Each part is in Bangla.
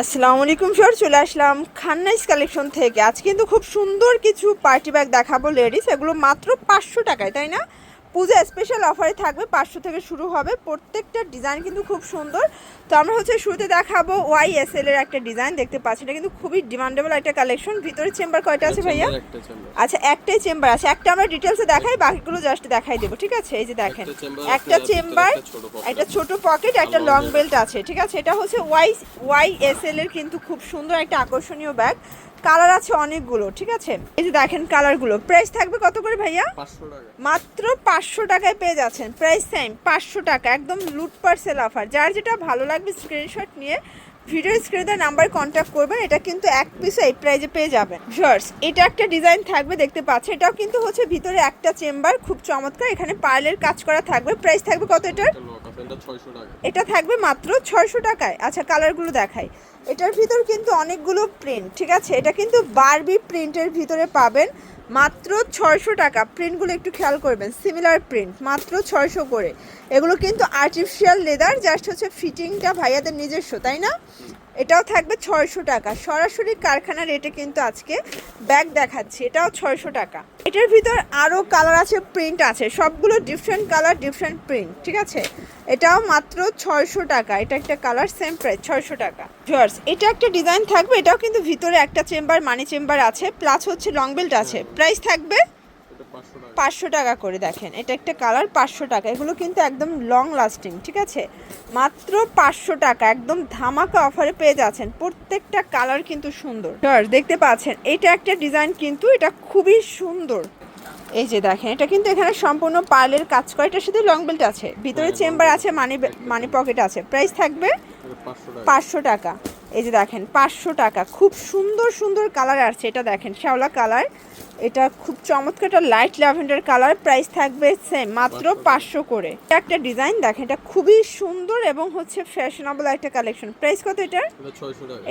আসসালামু আলাইকুম সর চলে আসলাম খান্নাইস কালেকশন থেকে। আজ কিন্তু খুব সুন্দর কিছু পার্টি ব্যাগ দেখাবো, লেডিস, এগুলো মাত্র পাঁচশো টাকায়, তাই না? পূজা স্পেশাল অফারে থাকবে পাঁচশো থেকে শুরু হবে। প্রত্যেকটা ডিজাইন কিন্তু খুব সুন্দর। তো আমরা হচ্ছে শুরুতে দেখাবো ওয়াই এস এল এর একটা ডিজাইন দেখতে পাচ্ছি এটা কিন্তু খুবই ডিমান্ডেবল একটা কালেকশন ভিতরে চেম্বার কয়টা আছে ভাইয়া? আচ্ছা একটাই চেম্বার আছে। একটা আমরা ডিটেলসে দেখাই বাকিগুলো জাস্ট দেখাই দেবো ঠিক আছে? এই যে দেখেন। একটা চেম্বার একটা ছোট পকেট একটা লং বেল্ট আছে। ঠিক আছে? এটা হচ্ছে ওয়াই ওয়াই এস এল এর কিন্তু খুব সুন্দর একটা আকর্ষণীয় ব্যাগ কালার আছে অনেকগুলো ঠিক আছে? এই যে দেখেন কালারগুলো। প্রাইস থাকবে কত করে ভাইয়া? 500 টাকা। মাত্র পাঁচশো টাকায় পেয়ে যাচ্ছেন। প্রাইস সেম পাঁচশো টাকা একদম লুট পার্সেল অফার যার যেটা ভালো লাগবে স্ক্রিনশট নিয়ে ভিডিও স্ক্রিনে নাম্বার কন্ট্যাক্ট করবেন, এটা কিন্তু এক পিস এই প্রাইজে পেয়ে যাবেন। শর্টস এটা একটা ডিজাইন থাকবে, দেখতে পাচ্ছেন, এটাও কিন্তু হচ্ছে ভিতরে একটা চেম্বার খুব চমৎকার, এখানে পার্লের কাজ করা থাকবে। প্রাইস থাকবে কত এটার? একটা লক আছে এটা 600 টাকা এটা থাকবে মাত্র ছয়শো টাকায়। আচ্ছা কালারগুলো দেখাই। এটার ভিতর কিন্তু অনেকগুলো প্রিন্ট ঠিক আছে? এটা কিন্তু বারবি প্রিন্টের ভিতরে পাবেন। মাত্র ছয়শো টাকা। প্রিন্টগুলো একটু খেয়াল করবেন সিমিলার প্রিন্ট মাত্র ছয়শো করে। এগুলো কিন্তু আর্টিফিশিয়াল লেদার জাস্ট হচ্ছে ফিটিংটা ভাইয়াদের নিজস্ব, তাই না? এটাও থাকবে ছয়শো টাকা। সরাসরি কারখানা রেটে কিন্তু আজকে ব্যাগ দেখাচ্ছি। এটাও ছয়শো টাকা। এটার ভিতর আরও কালার আছে প্রিন্ট আছে। সবগুলো ডিফারেন্ট কালার ডিফারেন্ট প্রিন্ট ঠিক আছে? এটাও মাত্র ছয়শো টাকা। এটা একটা কালার সেম প্রাইস ছয়শো টাকা। জর্স এটা একটা ডিজাইন থাকবে, এটাও কিন্তু ভিতরে একটা চেম্বার মানি চেম্বার আছে প্লাস হচ্ছে লং বেল্ট আছে। প্রাইস থাকবে এটা 500 টাকা পাঁচশো টাকা। করে দেখেন। এটা একটা কালার পাঁচশো টাকা। এগুলো কিন্তু একদম লং লাস্টিং ঠিক আছে? মাত্র পাঁচশো টাকা। একদম ধামাকা অফারে পেয়ে যাচ্ছেন। প্রত্যেকটা কালার কিন্তু সুন্দর। দেখতে পাচ্ছেন এটা একটা ডিজাইন কিন্তু এটা খুবই সুন্দর। এই যে দেখেন এটা কিন্তু এখানে সম্পূর্ণ পার্লের কাজ করে। এটার সাথে লং বেল্ট আছে। ভিতরে হ্যাঁ, চেম্বার আছে মানি মানি পকেট আছে। প্রাইস থাকবে এটা 500 টাকা। পাঁচশো টাকা। এই যে দেখেন পাঁচশো টাকা। খুব সুন্দর সুন্দর কালার আছে এটা দেখেন শ্যাওলা কালার। এটা খুব চমৎকার একটা লাইট ল্যাভেন্ডার কালার। প্রাইস থাকবে সেম মাত্র পাঁচশো। করে। এটা একটা ডিজাইন দেখেন এটা খুবই সুন্দর এবং হচ্ছে ফ্যাশনেবল একটা কালেকশন প্রাইস কত এটা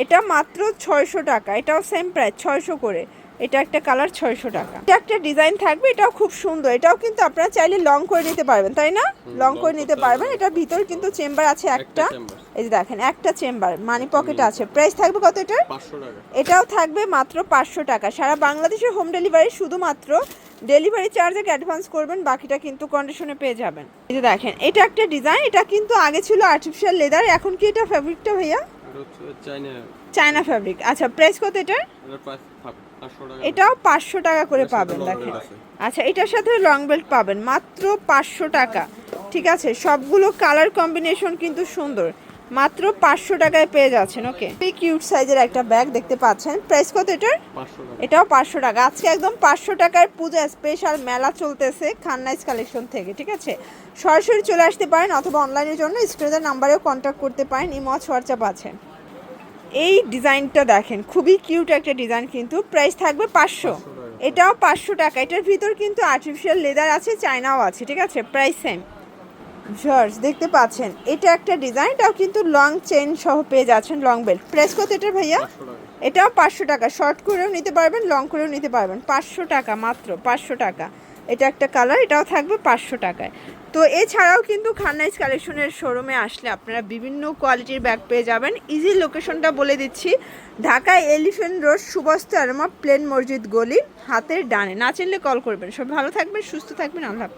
এটা মাত্র ছয়শো টাকা এটাও সেম প্রাইস ছয়শো করে। এটা একটা কালার ছয়শো টাকা। এটা একটা ডিজাইন থাকবে এটাও খুব সুন্দর। এটাও কিন্তু আপনারা চাইলে লং করে নিতে পারবেন তাই না? লং করে নিতে পারবেন। এটার ভিতর কিন্তু চেম্বার আছে একটা। এই যে দেখেন একটা চেম্বার মানি পকেট আছে। প্রাইস থাকবে কত এটার? 500 টাকা। এটাও থাকবে মাত্র পাঁচশো টাকা। সারা বাংলাদেশের হোম ডেলিভারি শুধুমাত্র ডেলিভারি চার্জ অ্যাডভান্স করবেন বাকিটা কিন্তু কন্ডিশনে পেয়ে যাবেন। এই যে দেখেন এটা একটা ডিজাইন এটা কিন্তু আগে ছিল আর্টিফিশিয়াল লেদার এখন কি এটা ফ্যাব্রিকটা ভাইয়া? চায়না ফ্যাব্রিক আচ্ছা প্রাইস কত এটার? এটা প্রাইস 500 টাকা। এটাও পাঁচশো টাকা করে পাবেন দেখেন। আচ্ছা এটার সাথে লং বেল্ট পাবেন মাত্র পাঁচশো টাকা। ঠিক আছে সবগুলো কালার কম্বিনেশন কিন্তু সুন্দর। মাত্র পাঁচশো টাকায় পেয়ে যাচ্ছেন ওকে কিউট সাইজের একটা ব্যাগ দেখতে পাচ্ছেন। প্রাইস কত এটার? এটাও পাঁচশো টাকা। আজকে একদম পাঁচশো টাকার পূজা স্পেশাল মেলা চলতেছে খান্নাইজ কালেকশন থেকে ঠিক আছে? সরাসরি চলে আসতে পারেন অথবা অনলাইনের জন্য স্ক্রিনের নাম্বারেও কন্ট্যাক্ট করতে পারেন। ইমজ হোয়াটসঅ্যাপ আছে। এই ডিজাইনটা দেখেন খুবই কিউট একটা ডিজাইন কিন্তু প্রাইস থাকবে পাঁচশো। এটাও পাঁচশো টাকা এটার ভিতর কিন্তু আর্টিফিশিয়াল লেদার আছে চায়নাও আছে ঠিক আছে? প্রাইস সেম জর্জ দেখতে পাচ্ছেন এটা একটা ডিজাইন এটাও কিন্তু লং চেন সহ পেয়ে যাচ্ছেন লং বেল্ট প্রাইস কত এটা ভাইয়া? এটাও পাঁচশো টাকা শর্ট করেও নিতে পারবেন লং করেও নিতে পারবেন। পাঁচশো টাকা মাত্র পাঁচশো টাকা। এটা একটা কালার এটাও থাকবে পাঁচশো টাকায়। তো এছাড়াও কিন্তু খান্নাইজ কালেকশনের শোরুমে আসলে আপনারা বিভিন্ন কোয়ালিটির ব্যাগ পেয়ে যাবেন। ইজি লোকেশনটা বলে দিচ্ছি। ঢাকায় এলিফেন্ট রোড সুবস্ত আরমা প্লেন মসজিদ গলি হাতের ডানে। না চিনলে কল করবেন। সব ভালো থাকবেন, সুস্থ থাকবেন। আল্লাহ